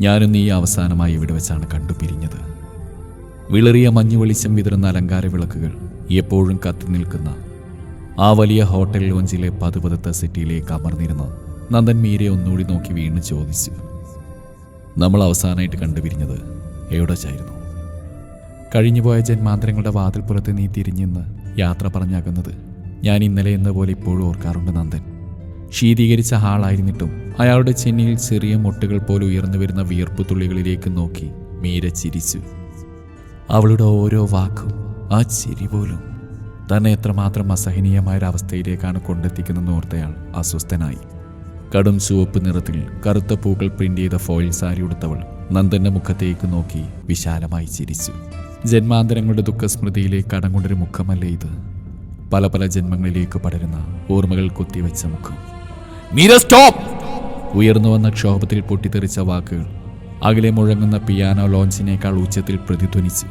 ഞാനും നീ അവസാനമായി ഇവിടെ വെച്ചാണ് കണ്ടു പിരിഞ്ഞത് വിളറിയ മഞ്ഞു വെളിച്ചം വിതറുന്ന അലങ്കാര വിളക്കുകൾ എപ്പോഴും കത്തി നിൽക്കുന്ന ആ വലിയ ഹോട്ടൽ ലോഞ്ചിലെ പതുപതുത്ത സിറ്റിയിലേക്ക് അമർന്നിരുന്ന നന്ദൻ മീരെ ഒന്നുകൂടി നോക്കി വീണ്ടും ചോദിച്ചു. നമ്മൾ അവസാനമായിട്ട് കണ്ടുപിരിഞ്ഞത് എവിടെ കഴിഞ്ഞുപോയ ജന്മാന്തരങ്ങളുടെ വാതിൽപ്പുറത്ത് നീ തിരിഞ്ഞെന്ന് യാത്ര പറഞ്ഞാകുന്നത് ഞാൻ ഇന്നലെ എന്ന പോലെ ഇപ്പോഴും ഓർക്കാറുണ്ട് നന്ദൻ. ശീതീകരിച്ച ഹാളായിരുന്നിട്ടും അയാളുടെ ചെന്നിയിൽ ചെറിയ മുട്ടുകൾ പോലെ ഉയർന്നു വരുന്ന വിയർപ്പ് തുള്ളികളിലേക്ക് നോക്കി മീര ചിരിച്ചു. അവളുടെ ഓരോ വാക്കും ആ ചിരി പോലും തന്നെ എത്രമാത്രം അസഹനീയമായൊരവസ്ഥയിലേക്കാണ് കൊണ്ടെത്തിക്കുന്നതെന്ന് ഓർത്തയാൾ അസ്വസ്ഥനായി. കടും ചുവപ്പ് നിറത്തിൽ കറുത്ത പൂക്കൾ പ്രിന്റ് ചെയ്ത ഫോയിൽ സാരി ഉടുത്തവൾ നന്ദന്റെ മുഖത്തേക്ക് നോക്കി വിശാലമായി ചിരിച്ചു. ജന്മാന്തരങ്ങളുടെ ദുഃഖസ്മൃതിയിലേക്ക് അടങ്ങുണ്ടൊരു മുഖമല്ലേ ഇത്? പല പല ജന്മങ്ങളിലേക്ക് പടരുന്ന ഓർമ്മകൾ കൊത്തിവെച്ച മുഖം. മീര സ്റ്റോപ്പ്! ഉയർന്നു വന്ന ക്ഷോഭത്തിൽ പൊട്ടിത്തെറിച്ച വാക്കുകൾ. അകലെ മുഴങ്ങുന്ന പിയാനോ ലോഞ്ചിനേക്കാൾ ഉച്ചത്തിൽ പ്രതിധ്വനിച്ച്.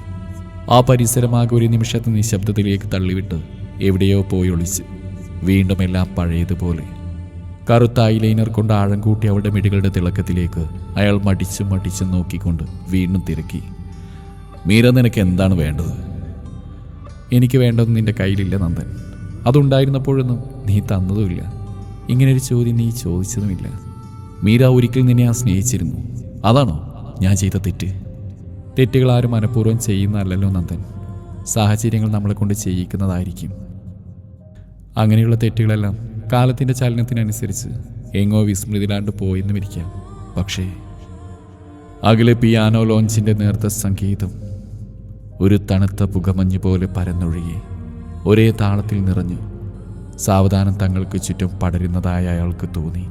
ആ പരിസരമാകെ ഒരു നിമിഷത്തെ നിശബ്ദത്തിലേക്ക് തള്ളിവിട്ട് എവിടെയോ പോയി ഒളിച്ച്. വീണ്ടും എല്ലാം പഴയതുപോലെ. കറുത്ത ഐലൈനർ കൊണ്ട് ആഴം കൂട്ടി അവളുടെ മിടികളുടെ തിളക്കത്തിലേക്ക് അയാൾ മടിച്ചും മടിച്ചും നോക്കിക്കൊണ്ട് വീണ്ടും തിരക്കി. മീര നിനക്ക് എന്താണ് വേണ്ടത്? എനിക്ക് വേണ്ടത് നിന്റെ കയ്യിലില്ല നന്ദൻ. അതുണ്ടായിരുന്നപ്പോഴൊന്നും നീ തന്നതുമില്ല. ഇങ്ങനൊരു ചോദ്യം നീ ചോദിച്ചതുമില്ല. മീര ഒരിക്കൽ നിന്നെ ആ സ്നേഹിച്ചിരുന്നു. അതാണോ ഞാൻ ചെയ്ത തെറ്റ്? തെറ്റുകൾ ആരും മനഃപൂർവം ചെയ്യുന്നതല്ലല്ലോ നന്ദൻ. സാഹചര്യങ്ങൾ നമ്മളെ കൊണ്ട് ചെയ്യിക്കുന്നതായിരിക്കും. അങ്ങനെയുള്ള തെറ്റുകളെല്ലാം കാലത്തിന്റെ ചലനത്തിനനുസരിച്ച് എങ്ങോ വിസ്മൃതിയിലാണ്ട് പോയെന്നും ഇരിക്കാം. പക്ഷേ അകലെ പിയാനോ ലോഞ്ചിന്റെ നേർത്ത സംഗീതം ഒരു തണുത്ത പുകമഞ്ഞ് പോലെ പരന്നൊഴുകി ഒരേ താളത്തിൽ നിറഞ്ഞു സാവധാനം തങ്ങൾക്ക് ചുറ്റും പടരുന്നതായി അയാൾക്ക് തോന്നി.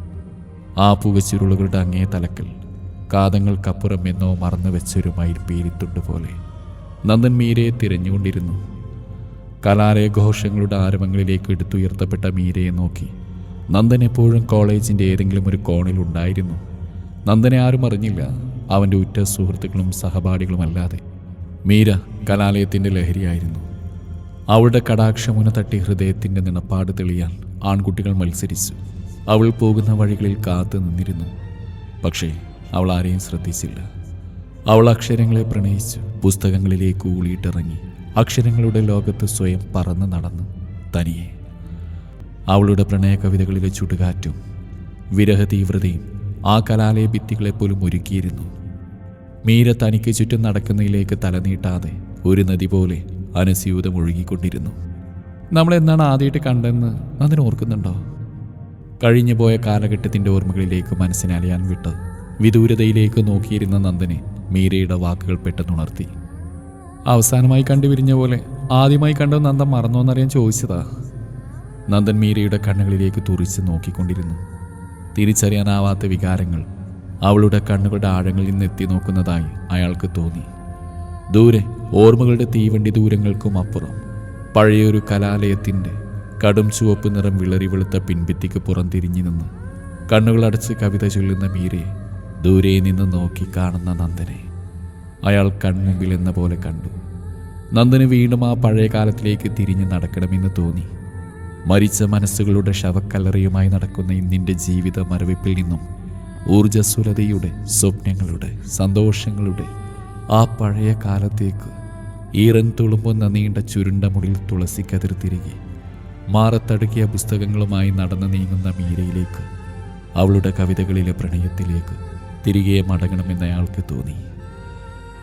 ആ പുകച്ചുരുളുകളുടെ അങ്ങേ തലക്കൽ കാതങ്ങൾക്കപ്പുറം എന്നോ മറന്നു വെച്ചൊരു മയിൽ മയിൽപ്പീരിത്തുണ്ട് പോലെ നന്ദൻ മീരയെ തിരഞ്ഞുകൊണ്ടിരുന്നു. കലാലയ ഘോഷങ്ങളുടെ ആരവങ്ങളിലേക്ക് എടുത്തുയർത്തപ്പെട്ട മീരയെ നോക്കി നന്ദൻ എപ്പോഴും കോളേജിന്റെ ഏതെങ്കിലും ഒരു കോണിൽ ഉണ്ടായിരുന്നു. നന്ദനെ ആരും അറിഞ്ഞില്ല അവന്റെ ഉറ്റ സുഹൃത്തുക്കളും സഹപാഠികളുമല്ലാതെ. മീര കലാലയത്തിന്റെ ലഹരിയായിരുന്നു. അവളുടെ കടാക്ഷമുന തട്ടി ഹൃദയത്തിന്റെ നിണപ്പാട് തെളിയാൻ ആൺകുട്ടികൾ മത്സരിച്ചു. അവൾ പോകുന്ന വഴികളിൽ കാത്തു നിന്നിരുന്നു. പക്ഷേ അവൾ ആരെയും ശ്രദ്ധിച്ചില്ല. അവൾ അക്ഷരങ്ങളെ പ്രണയിച്ചു. പുസ്തകങ്ങളിലേക്ക് ഊളിയിട്ടിറങ്ങി. അക്ഷരങ്ങളുടെ ലോകത്ത് സ്വയം പറന്ന് നടന്നു. തനിയെ. അവളുടെ പ്രണയ കവിതകളിലെ ചുടുകാറ്റും വിരഹ തീവ്രതയും ആ കലാലയ ഭിത്തികളെ പോലും ഒരുക്കിയിരുന്നു. മീര തനിക്ക് ചുറ്റും നടക്കുന്നതിലേക്ക് തലനീട്ടാതെ ഒരു നദി പോലെ അനസ്യൂതം ഒഴുകിക്കൊണ്ടിരുന്നു. നമ്മളെന്നാണ് ആദ്യമായിട്ട് കണ്ടെന്ന് നന്ദിന് ഓർക്കുന്നുണ്ടോ? കഴിഞ്ഞു പോയ കാലഘട്ടത്തിന്റെ ഓർമ്മകളിലേക്ക് മനസ്സിനെ അലയാൻ വിട്ട് വിദൂരതയിലേക്ക് നോക്കിയിരുന്ന നന്ദനെ മീരയുടെ വാക്കുകൾ പെട്ടെന്നുണർത്തി. അവസാനമായി കണ്ടുപിരിഞ്ഞ പോലെ ആദ്യമായി കണ്ടത് നന്ദൻ മറന്നോന്നറിയാൻ ചോദിച്ചതാ. നന്ദൻ മീരയുടെ കണ്ണുകളിലേക്ക് തുറിച്ച് നോക്കിക്കൊണ്ടിരുന്നു. തിരിച്ചറിയാനാവാത്ത വികാരങ്ങൾ അവളുടെ കണ്ണുകളുടെ ആഴങ്ങളിൽ നിന്ന് എത്തി നോക്കുന്നതായി അയാൾക്ക് തോന്നി. ദൂരെ ഓർമ്മകളുടെ തീവണ്ടി ദൂരങ്ങൾക്കും അപ്പുറം. പഴയൊരു കലാലയത്തിന്റെ കടും ചുവപ്പ് നിറം വിളറി വെളുത്ത പിൻഭിത്തിക്ക് പുറംതിരിഞ്ഞു നിന്ന് കണ്ണുകളടച്ച് കവിത ചൊല്ലുന്ന മീരയെ ദൂരെ നിന്ന് നോക്കി കാണുന്ന നന്ദനെ അയാൾ കൺമുമ്പിൽ എന്ന പോലെ കണ്ടു. നന്ദന് വീണ്ടും ആ പഴയ കാലത്തിലേക്ക് തിരിഞ്ഞ് നടക്കണമെന്ന് തോന്നി. മരിച്ച മനസ്സുകളുടെ ശവക്കല്ലറിയുമായി നടക്കുന്ന ഇന്നിന്റെ ജീവിത മരവിപ്പിൽ നിന്നും ഊർജസ്വലതയുടെ സ്വപ്നങ്ങളുടെ സന്തോഷങ്ങളുടെ ആ പഴയ കാലത്തേക്ക് ഈറൻ തുളുമ്പുന്ന നീണ്ട ചുരുണ്ട മുടിൽ തുളസിക്കതിർ തിരികെ. മാറത്തടുക്കിയ പുസ്തകങ്ങളുമായി നടന്നു നീങ്ങുന്ന മീരയിലേക്ക് അവളുടെ കവിതകളിലെ പ്രണയത്തിലേക്ക് തിരികെ മടങ്ങണമെന്ന് അയാൾക്ക് തോന്നി.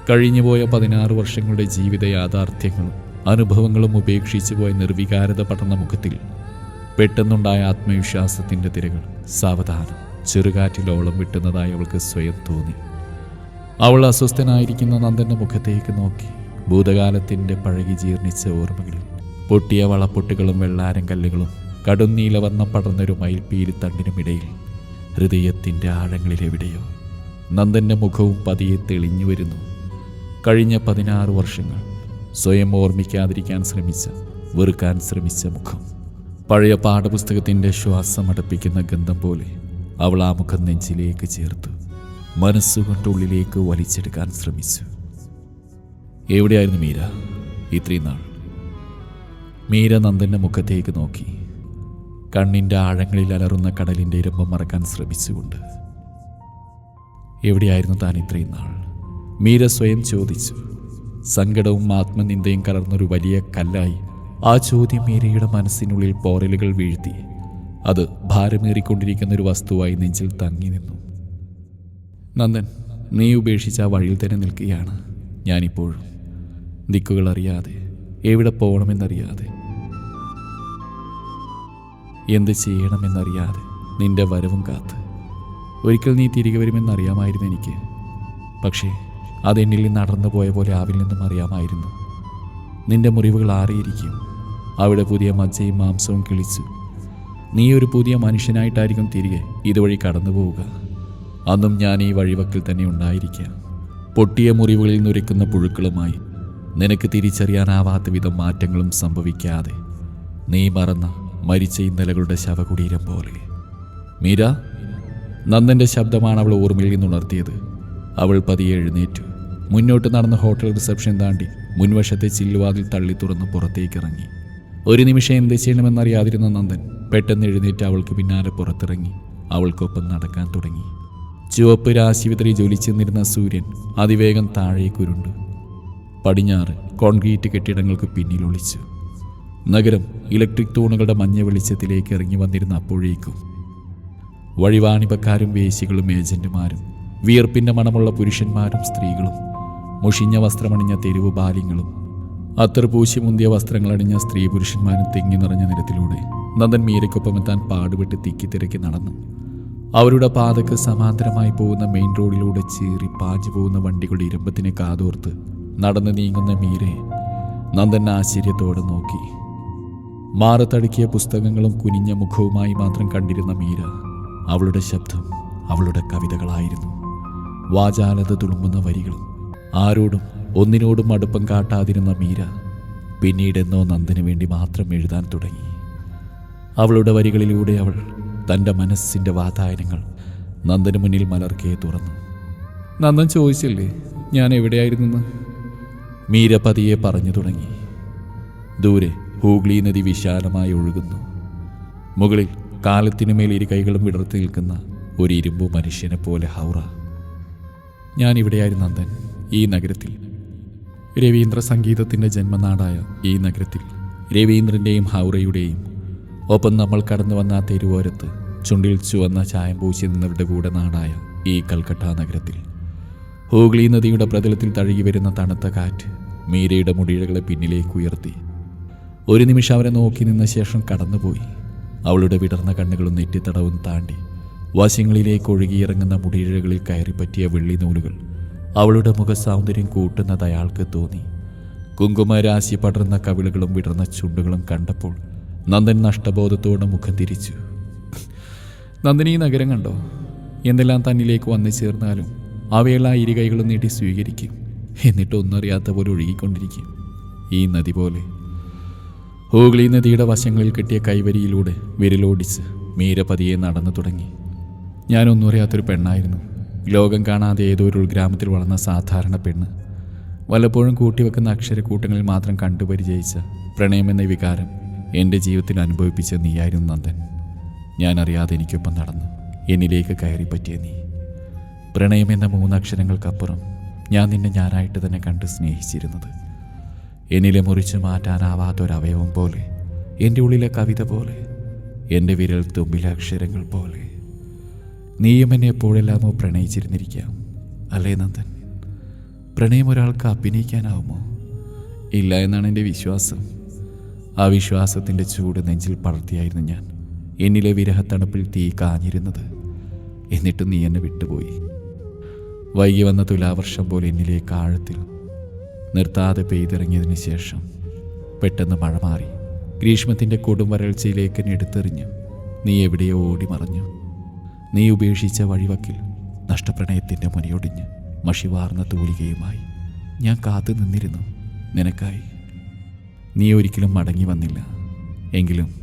കഴിഞ്ഞുപോയ പതിനാറ് വർഷങ്ങളുടെ ജീവിത യാഥാർത്ഥ്യങ്ങളും അനുഭവങ്ങളും ഉപേക്ഷിച്ചു പോയ നിർവികാരത പടർന്ന മുഖത്തിൽ പെട്ടെന്നുണ്ടായ ആത്മവിശ്വാസത്തിന്റെ തിരകൾ സാവധാനം ചെറുകാറ്റിലോളം വിട്ടുന്നതായി അവൾക്ക് സ്വയം തോന്നി. അവൾ അസ്വസ്ഥനായിരിക്കുന്ന നന്ദന്റെ മുഖത്തേക്ക് നോക്കി. ഭൂതകാലത്തിന്റെ പഴകി ജീർണിച്ച ഓർമ്മകളിൽ പൊട്ടിയ വളപ്പൊട്ടുകളും വെള്ളാരം കല്ലുകളും കടും വന്ന പടർന്നൊരു മയിൽപ്പീലിത്തണ്ടിനുമിടയിൽ ഹൃദയത്തിന്റെ ആഴങ്ങളിലെവിടെയോ നന്ദന്റെ മുഖവും പതിയെ തെളിഞ്ഞു വരുന്നു. കഴിഞ്ഞ പതിനാറ് വർഷങ്ങൾ സ്വയം ഓർമ്മിക്കാതിരിക്കാൻ ശ്രമിച്ച വെറുക്കാൻ ശ്രമിച്ച മുഖം. പഴയ പാഠപുസ്തകത്തിന്റെ ശ്വാസം അടുപ്പിക്കുന്ന ഗന്ധം പോലെ അവൾ ആ മുഖം നെഞ്ചിലേക്ക് ചേർത്തു. മനസ്സുകൊണ്ടുള്ളിലേക്ക് വലിച്ചെടുക്കാൻ ശ്രമിച്ചു. എവിടെയായിരുന്നു മീര? ഇത്രയും നാൾ. മീര നന്ദന്റെ മുഖത്തേക്ക് നോക്കി. കണ്ണിന്റെ ആഴങ്ങളിൽ അലറുന്ന കടലിന്റെ ഇരുമ്പം മറക്കാൻ ശ്രമിച്ചുകൊണ്ട്. എവിടെയായിരുന്നു താൻ ഇത്രയും നാൾ? മീര സ്വയം ചോദിച്ചു. സങ്കടവും ആത്മനിന്ദയും കലർന്നൊരു വലിയ കല്ലായി ആ ചോദ്യം മീരയുടെ മനസ്സിനുള്ളിൽ പോറലുകൾ വീഴ്ത്തി. അത് ഭാരമേറിക്കൊണ്ടിരിക്കുന്ന ഒരു വസ്തുവായി നെഞ്ചിൽ തങ്ങി നിന്നു. നന്ദൻ നീ ഉപേക്ഷിച്ച ആ വഴിയിൽ തന്നെ നിൽക്കുകയാണ്. ഞാനിപ്പോഴും ദിക്കുകൾ അറിയാതെ എവിടെ പോകണമെന്നറിയാതെ. എന്ത് ചെയ്യണമെന്നറിയാതെ നിന്റെ വരവും കാത്ത്. ഒരിക്കൽ നീ തിരികെ വരുമെന്നറിയാമായിരുന്നു എനിക്ക്. പക്ഷേ അതെന്നിൽ നിന്ന് നടന്നു പോയ പോലെ ആവിൽ നിന്നും അറിയാമായിരുന്നു. നിന്റെ മുറിവുകൾ ആറിയിരിക്കും. അവിടെ പുതിയ മജ്ജയും മാംസവും കിളിച്ചു. നീ ഒരു പുതിയ മനുഷ്യനായിട്ടായിരിക്കും തിരികെ ഇതുവഴി കടന്നു പോവുക. അന്നും ഞാൻ ഈ വഴിവക്കിൽ തന്നെ ഉണ്ടായിരിക്കാം. പൊട്ടിയ മുറിവുകളിൽ നിന്നൊരുക്കുന്ന പുഴുക്കളുമായി നിനക്ക് തിരിച്ചറിയാനാവാത്ത വിധം മാറ്റങ്ങളും സംഭവിക്കാതെ നീ മറന്ന മരിച്ച ഇന്നലകളുടെ ശവകുടീരം പോലെ. മീര നന്ദന്റെ ശബ്ദമാണ് അവൾ ഓർമ്മയിൽ നിന്നുണർത്തിയത് അവൾ പതിയെ എഴുന്നേറ്റു. മുന്നോട്ട് നടന്ന ഹോട്ടൽ റിസപ്ഷൻ താണ്ടി മുൻവശത്തെ ചില്ലുവാതിൽ തള്ളി തുറന്ന് പുറത്തേക്ക് ഇറങ്ങി ഒരു നിമിഷം എന്ത് ചെയ്യണമെന്നറിയാതിരുന്ന നന്ദൻ പെട്ടെന്ന് എഴുന്നേറ്റ് അവൾക്ക് പിന്നാലെ പുറത്തിറങ്ങി. അവൾക്കൊപ്പം നടക്കാൻ തുടങ്ങി. ചുവപ്പ് രാശി വിതറി ജ്വലിച്ചെന്നിരുന്ന സൂര്യൻ അതിവേഗം താഴേക്കുരുണ്ടു പടിഞ്ഞാറ് കോൺക്രീറ്റ് കെട്ടിടങ്ങൾക്ക് പിന്നിൽ ഒളിച്ച്. നഗരം ഇലക്ട്രിക് തൂണുകളുടെ മഞ്ഞ വെളിച്ചത്തിലേക്ക് ഇറങ്ങി വന്നിരുന്ന അപ്പോഴേക്കും വഴിവാണിപക്കാരും വേശികളും ഏജന്റുമാരും വിയർപ്പിന്റെ മണമുള്ള പുരുഷന്മാരും സ്ത്രീകളും മുഷിഞ്ഞ വസ്ത്രമണിഞ്ഞ തെരുവ് ബാല്യങ്ങളും അത്ര പൂശി മുന്തിയ വസ്ത്രങ്ങളണിഞ്ഞ സ്ത്രീ പുരുഷന്മാരും തിങ്ങി നിറഞ്ഞ നിരത്തിലൂടെ നന്ദൻ മീരയ്ക്കൊപ്പം എത്താൻ പാടുപെട്ട് തിക്കിത്തിരക്കി നടന്നു. അവരുടെ പാതക്ക് സമാന്തരമായി പോകുന്ന മെയിൻ റോഡിലൂടെ ചീറി പാഞ്ഞു പോകുന്ന വണ്ടികളുടെ ഇരുമ്പത്തിനെ കാതോർത്ത് നടന്നു നീങ്ങുന്ന മീരെ നന്ദൻ ആശ്ചര്യത്തോടെ നോക്കി. മാറത്തടുക്കിയ പുസ്തകങ്ങളും കുനിഞ്ഞ മുഖവുമായി മാത്രം കണ്ടിരുന്ന മീര അവളുടെ ശബ്ദം അവളുടെ കവിതകളായിരുന്നു. വാചാലത തുളുമ്പുന്ന വരികളും ആരോടും ഒന്നിനോടും അടുപ്പം കാട്ടാതിരുന്ന മീര പിന്നീടെന്നോ നന്ദന് വേണ്ടി മാത്രം എഴുതാൻ തുടങ്ങി. അവളുടെ വരികളിലൂടെ അവൾ തന്റെ മനസ്സിന്റെ വാതായനങ്ങൾ നന്ദന് മുന്നിൽ മലർക്കേ തുറന്നു. നന്ദൻ ചോദിച്ചില്ലേ ഞാൻ എവിടെയായിരുന്നെന്ന്? മീര പതിയെ പറഞ്ഞു തുടങ്ങി. ദൂരെ ഹൂഗ്ലി നദി വിശാലമായി ഒഴുകുന്നു. മുകളിൽ കാലത്തിനുമേൽ ഇരു കൈകളും വിടർത്തി നിൽക്കുന്ന ഒരു ഇരുമ്പു മനുഷ്യനെ പോലെ ഹൗറ. ഞാൻ ഇവിടെയായിരുന്നു നന്ദൻ. ഈ നഗരത്തിൽ. രവീന്ദ്ര സംഗീതത്തിന്റെ ജന്മനാടായ ഈ നഗരത്തിൽ. രവീന്ദ്രന്റെയും ഹൗറയുടെയും. ഒപ്പം നമ്മൾ കടന്നു വന്ന തെരുവോരത്ത് ചുണ്ടിൽ ചുവന്ന ചായം പൂശി നിന്നവരുടെ കൂടെ നാടായ ഈ കൽക്കട്ട നഗരത്തിൽ. ഹൂഗ്ലി നദിയുടെ പ്രതലത്തിൽ തഴുകി വരുന്ന തണുത്ത കാറ്റ് മീരയുടെ മുടിഴകളെ പിന്നിലേക്ക് ഉയർത്തി. ഒരു നിമിഷം അവരെ നോക്കി നിന്ന ശേഷം കടന്നുപോയി. അവളുടെ വിടർന്ന കണ്ണുകളും നെറ്റിത്തടവും താണ്ടി വശങ്ങളിലേക്ക് ഒഴുകിയിറങ്ങുന്ന മുടിയിഴകളിൽ കയറിപ്പറ്റിയ വെള്ളി നൂലുകൾ അവളുടെ മുഖസൗന്ദര്യം കൂട്ടുന്നത് അയാൾക്ക് തോന്നി. കുങ്കുമരാശി പടർന്ന കവിളുകളും വിടർന്ന ചുണ്ടുകളും കണ്ടപ്പോൾ നന്ദൻ നഷ്ടബോധത്തോടെ മുഖം തിരിച്ചു. നന്ദിനി നഗരം കണ്ടോ? എന്തെല്ലാം തന്നിലേക്ക് വന്നു ചേർന്നാലും അവയെല്ലാം ഇരുകൈകളും നീട്ടി സ്വീകരിക്കും. എന്നിട്ട് ഒന്നും അറിയാത്ത പോലെ ഒഴുകിക്കൊണ്ടിരിക്കും. ഈ നദി പോലെ. ഹൂഗ്ലി നദിയുടെ വശങ്ങളിൽ കിട്ടിയ കൈവരിയിലൂടെ വിരലോടിച്ച് മീര പതിയെ നടന്നു തുടങ്ങി. ഞാനൊന്നും അറിയാത്തൊരു പെണ്ണായിരുന്നു. ലോകം കാണാതെ ഏതോ ഒരു ഉൾഗ്രാമത്തിൽ വളർന്ന സാധാരണ പെണ്ണ്. വല്ലപ്പോഴും കൂട്ടിവെക്കുന്ന അക്ഷരക്കൂട്ടങ്ങളിൽ മാത്രം കണ്ടുപരിചയിച്ച പ്രണയമെന്ന വികാരം എന്റെ ജീവിതത്തിൽ അനുഭവിപ്പിച്ച നീയായിരുന്നു നന്ദൻ. ഞാനറിയാതെ എനിക്കൊപ്പം നടന്നു എന്നിലേക്ക് കയറി പറ്റിയ നീ. പ്രണയമെന്ന മൂന്നക്ഷരങ്ങൾക്കപ്പുറം ഞാൻ നിന്നെ ഞാനായിട്ട് തന്നെ കണ്ട് സ്നേഹിച്ചിരുന്നത്. എന്നിലെ മുറിച്ച് മാറ്റാനാവാത്തൊരവയവം പോലെ എന്റെ ഉള്ളിലെ കവിത പോലെ എന്റെ വിരൽ തുമ്പിലെ അക്ഷരങ്ങൾ പോലെ. നീയും എന്നെ എപ്പോഴെല്ലാമോ പ്രണയിച്ചിരുന്നിരിക്കാം അല്ലേ നന്ദൻ? പ്രണയം ഒരാൾക്ക് അഭിനയിക്കാനാവുമോ? ഇല്ല എന്നാണ് എന്റെ വിശ്വാസം. ആ വിശ്വാസത്തിന്റെ ചൂട് നെഞ്ചിൽ പടർത്തിയായിരുന്നു ഞാൻ. എന്നിലെ വിരഹത്തണുപ്പിൽ തീ കാഞ്ഞിരുന്നത്. എന്നിട്ട് നീ എന്നെ വിട്ടുപോയി. വൈകി വന്ന തുലാവർഷം പോലെ എന്നിലേക്ക് ആഴത്തിൽ നിർത്താതെ പെയ്തിറങ്ങിയതിന് ശേഷം പെട്ടെന്ന് മഴ മാറി. ഗ്രീഷ്മത്തിന്റെ കൊടും വരൾച്ചയിലേക്ക് എടുത്തെറിഞ്ഞ് നീ എവിടെയോ ഓടി മറഞ്ഞു. നീ ഉപേക്ഷിച്ച വഴിവക്കിൽ നഷ്ടപ്രണയത്തിന്റെ മുനയൊടിഞ്ഞ് മഷിവാർന്ന തൂലികയുമായി ഞാൻ കാത്തു നിന്നിരുന്നു. നിനക്കായി. നീ ഒരിക്കലും മടങ്ങി വന്നില്ല. എങ്കിലും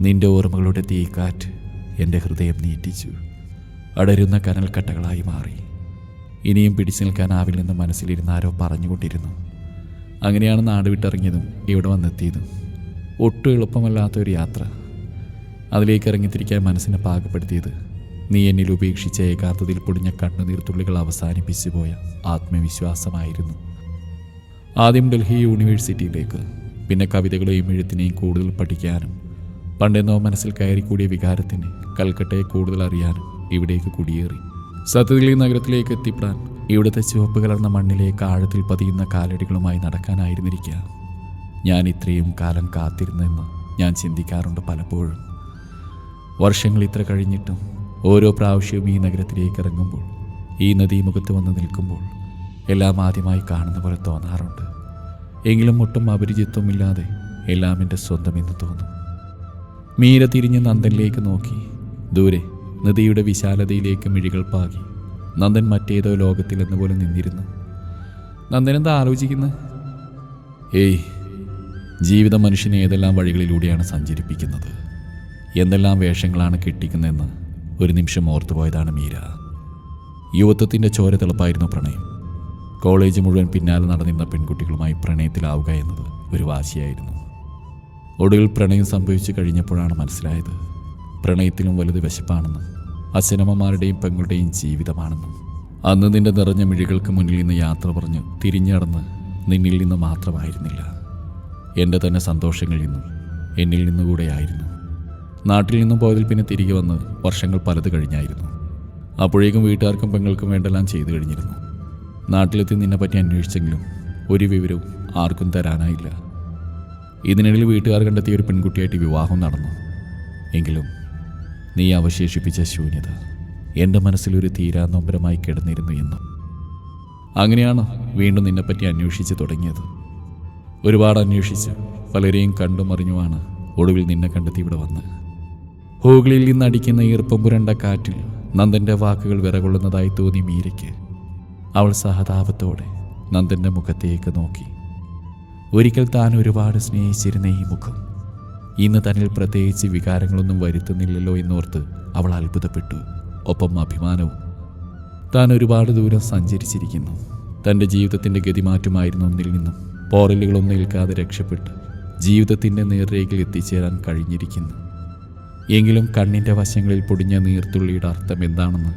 നിന്റെ ഓർമ്മകളുടെ തീക്കാറ്റ് എന്റെ ഹൃദയം നീറ്റിച്ചു. അടരുന്ന കനൽക്കട്ടകളായി മാറി. ഇനിയും പിടിച്ചു നിൽക്കാനാവില്ലെന്ന് മനസ്സിലിരുന്ന ആരോ പറഞ്ഞുകൊണ്ടിരുന്നു. അങ്ങനെയാണ് നാട് വിട്ടിറങ്ങിയതും ഇവിടെ വന്നെത്തിയതും. ഒട്ടും എളുപ്പമല്ലാത്തൊരു യാത്ര. അതിലേക്ക് ഇറങ്ങിത്തിരിക്കാൻ മനസ്സിനെ പാകപ്പെടുത്തിയത് നീ എന്നിൽ ഉപേക്ഷിച്ച ഏകാന്തതയിൽ പൊടിഞ്ഞ കണ്ണുനീർത്തുള്ളികൾ അവസാനിപ്പിച്ചു പോയ ആത്മവിശ്വാസമായിരുന്നു. ആദ്യം ഡൽഹി യൂണിവേഴ്സിറ്റിയിലേക്ക് പിന്നെ കവിതകളെയും എഴുത്തിനെയും കൂടുതൽ പഠിക്കാനും പണ്ടെന്നോ മനസ്സിൽ കയറിക്കൂടിയ വികാരത്തിന് കൽക്കട്ടയെ കൂടുതൽ അറിയാനും ഇവിടേക്ക് കുടിയേറി. സത്യത്തിൽ നഗരത്തിലേക്ക് എത്തിപ്പെടാൻ ഇവിടുത്തെ ചുവപ്പ് കലർന്ന മണ്ണിലേക്ക് ആഴത്തിൽ പതിയുന്ന കാലടികളുമായി നടക്കാനായിരുന്നിരിക്കുക. ഞാൻ ഇത്രയും കാലം കാത്തിരുന്നെന്ന് ഞാൻ ചിന്തിക്കാറുണ്ട് പലപ്പോഴും. വർഷങ്ങൾ ഇത്ര കഴിഞ്ഞിട്ടും ഓരോ പ്രാവശ്യവും ഈ നഗരത്തിലേക്ക് ഇറങ്ങുമ്പോൾ ഈ നദീമുഖത്ത് വന്ന് നിൽക്കുമ്പോൾ എല്ലാം ആദ്യമായി കാണുന്ന പോലെ തോന്നാറുണ്ട്. എങ്കിലും ഒട്ടും അപരിചിത്വമില്ലാതെ എല്ലാം എന്റെ സ്വന്തമെന്ന് തോന്നും. മീര തിരിഞ്ഞ് നന്ദനിലേക്ക് നോക്കി ദൂരെ നദിയുടെ വിശാലതയിലേക്ക് മിഴികൾ പാകി. നന്ദൻ മറ്റേതോ ലോകത്തിലെന്ന പോലെ നിന്നിരുന്നു. നന്ദൻ എന്താ ആലോചിക്കുന്നത് ഏയ് ജീവിതം മനുഷ്യനെ ഏതെല്ലാം വഴികളിലൂടെയാണ് സഞ്ചരിപ്പിക്കുന്നത്? എന്തെല്ലാം വേഷങ്ങളാണ് കെട്ടിക്കുന്നതെന്ന് ഒരു നിമിഷം ഓർത്തുപോയതാണ് മീര. യുവത്വത്തിന്റെ ചോര തിളപ്പായിരുന്നു പ്രണയം. കോളേജ് മുഴുവൻ പിന്നാലെ നടന്നിരുന്ന പെൺകുട്ടികളുമായി പ്രണയത്തിലാവുക എന്നത് ഒരു വാശിയായിരുന്നു. ഒടുവിൽ പ്രണയം സംഭവിച്ചു കഴിഞ്ഞപ്പോഴാണ് മനസ്സിലായത് പ്രണയത്തിലും വലുത് ആ സിനിമമാരുടെയും പെങ്ങളുടെയും ജീവിതമാണെന്നും. അന്ന് നിന്റെ നിറഞ്ഞ മിഴികൾക്ക് മുന്നിൽ നിന്ന് യാത്ര പറഞ്ഞ് തിരിഞ്ഞടന്ന് നിന്നിൽ നിന്ന് മാത്രമായിരുന്നില്ല. എന്റെ തന്നെ സന്തോഷങ്ങളിൽ നിന്നും എന്നിൽ നിന്നുകൂടെയായിരുന്നു നാട്ടിൽ നിന്നും പോയതിൽ പിന്നെ തിരികെ വന്ന് വർഷങ്ങൾ പലത് കഴിഞ്ഞായിരുന്നു. അപ്പോഴേക്കും വീട്ടുകാർക്കും പെങ്ങൾക്കും വേണ്ടെല്ലാം ചെയ്തു കഴിഞ്ഞിരുന്നു. നാട്ടിലെത്തി നിന്നെപ്പറ്റി അന്വേഷിച്ചെങ്കിലും ഒരു വിവരവും ആർക്കും തരാനായില്ല. ഇതിനിടയിൽ വീട്ടുകാർ കണ്ടെത്തിയ ഒരു പെൺകുട്ടിയായിട്ട് വിവാഹം നടന്നു. എങ്കിലും നീ അവശേഷിപ്പിച്ച ശൂന്യത എന്റെ മനസ്സിലൊരു തീരാനൊമ്പരമായി കിടന്നിരുന്നു എന്നും. അങ്ങനെയാണ് വീണ്ടും നിന്നെപ്പറ്റി അന്വേഷിച്ച് തുടങ്ങിയത്? ഒരുപാട് അന്വേഷിച്ച് പലരെയും കണ്ടും അറിഞ്ഞുമാണ് ഒടുവിൽ നിന്നെ കണ്ടെത്തി ഇവിടെ വന്ന്. ഹൂഗ്ലിയിൽ നിന്ന് അടിക്കുന്ന ഈർപ്പം പുരണ്ട കാറ്റിൽ നന്ദന്റെ വാക്കുകൾ വിറകൊള്ളുന്നതായി തോന്നി മീരയ്ക്ക്. അവൾ സഹതാപത്തോടെ നന്ദന്റെ മുഖത്തേക്ക് നോക്കി. ഒരിക്കൽ താൻ ഒരുപാട് സ്നേഹിച്ചിരുന്ന ഈ മുഖം ഇന്ന് തന്നിൽ പ്രത്യേകിച്ച് വികാരങ്ങളൊന്നും വരുത്തുന്നില്ലല്ലോ എന്നോർത്ത് അവൾ അത്ഭുതപ്പെട്ടു. ഒപ്പം അഭിമാനവും താൻ ഒരുപാട് ദൂരം സഞ്ചരിച്ചിരിക്കുന്നു. തന്റെ ജീവിതത്തിന്റെ ഗതിമാറ്റമായിരുന്നു ഒന്നിൽ നിന്നും പോറലുകളൊന്നും ഏൽക്കാതെ രക്ഷപ്പെട്ട് ജീവിതത്തിന്റെ നേർരേഖയിൽ എത്തിച്ചേരാൻ കഴിഞ്ഞിരിക്കുന്നു. എങ്കിലും കണ്ണിന്റെ വശങ്ങളിൽ പൊടിഞ്ഞ നീർത്തുള്ളിയുടെ അർത്ഥം എന്താണെന്ന്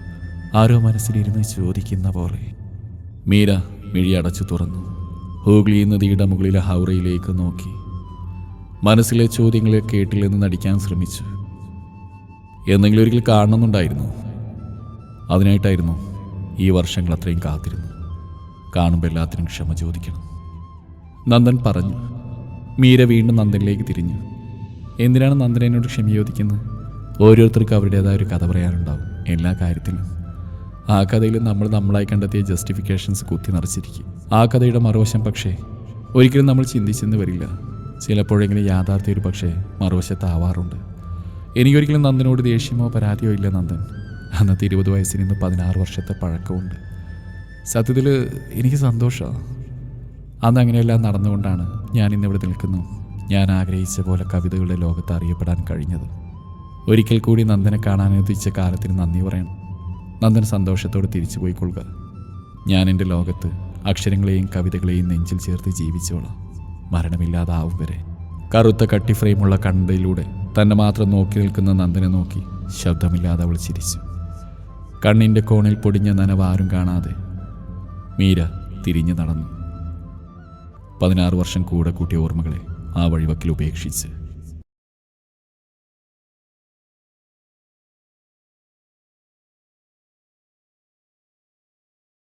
ആരോ മനസ്സിലിരുന്ന് ചോദിക്കുന്ന പോലെ. മീര മിഴി അടച്ചു തുറന്നു. ഹൂഗ്ലി നദിയുടെ മുകളിലെ ഹൗറയിലേക്ക് നോക്കി. മനസ്സിലെ ചോദ്യങ്ങളെ കേട്ടില്ലെന്ന് നടിക്കാൻ ശ്രമിച്ചു. എന്തെങ്കിലും ഒരിക്കൽ കാണണമെന്നുണ്ടായിരുന്നു. അതിനായിട്ടായിരുന്നു ഈ വർഷങ്ങൾ അത്രയും കാത്തിരുന്നു കാണുമ്പോൾ എല്ലാത്തിനും ക്ഷമ ചോദിക്കണം. നന്ദൻ പറഞ്ഞു. മീര വീണ്ടും നന്ദനിലേക്ക് തിരിഞ്ഞു. എന്തിനാണ് നന്ദൻ എന്നോട് ക്ഷമ ചോദിക്കുന്നത്? ഓരോരുത്തർക്കും അവരുടേതായ ഒരു കഥ പറയാനുണ്ടാവും. എല്ലാ കാര്യത്തിലും. ആ കഥയിൽ നമ്മൾ നമ്മളായി കണ്ടെത്തിയ ജസ്റ്റിഫിക്കേഷൻസ് കുത്തി നിറച്ചിരിക്കും. ആ കഥയുടെ മറുവശം പക്ഷേ ഒരിക്കലും നമ്മൾ ചിന്തിച്ചെന്ന് വരില്ല. ചിലപ്പോഴെങ്കിലും യാഥാർത്ഥ്യം ഒരു പക്ഷേ മറുവശത്താവാറുണ്ട്. എനിക്കൊരിക്കലും നന്ദനോട് ദേഷ്യമോ പരാതിയോ ഇല്ല നന്ദൻ. അന്നത്തെ ഇരുപത് വയസ്സിൽ നിന്ന് പതിനാറ് വർഷത്തെ പഴക്കമുണ്ട്. സത്യത്തിൽ എനിക്ക് സന്തോഷമാണ് അന്ന് അങ്ങനെയെല്ലാം നടന്നുകൊണ്ടാണ് ഞാൻ ഇന്നിവിടെ നിൽക്കുന്നു. ഞാൻ ആഗ്രഹിച്ച പോലെ കവിതകളുടെ ലോകത്ത് അറിയപ്പെടാൻ കഴിഞ്ഞത്. ഒരിക്കൽ കൂടി നന്ദനെ കാണാൻ കാലത്തിന് നന്ദി പറയണം. നന്ദൻ സന്തോഷത്തോടെ തിരിച്ചു പോയിക്കൊള്ളുക. ഞാൻ എന്റെ ലോകത്ത് അക്ഷരങ്ങളെയും കവിതകളെയും നെഞ്ചിൽ ചേർത്ത് ജീവിച്ചോളാം. മരണമില്ലാതാവും വരെ കറുത്ത കട്ടി ഫ്രെയിമുള്ള കണ്ണടയിലൂടെ തന്നെ മാത്രം നോക്കി നിൽക്കുന്ന നന്ദനെ നോക്കി ശബ്ദമില്ലാതെ അവൾ ചിരിച്ചു. കണ്ണിന്റെ കോണിൽ പൊടിഞ്ഞ നനവാരും കാണാതെ മീര തിരിഞ്ഞു നടന്നു. പതിനാറ് വർഷം കൂടെ കൂട്ടിയ ഓർമ്മകളെ ആ വഴിവക്കിൽ ഉപേക്ഷിച്ച്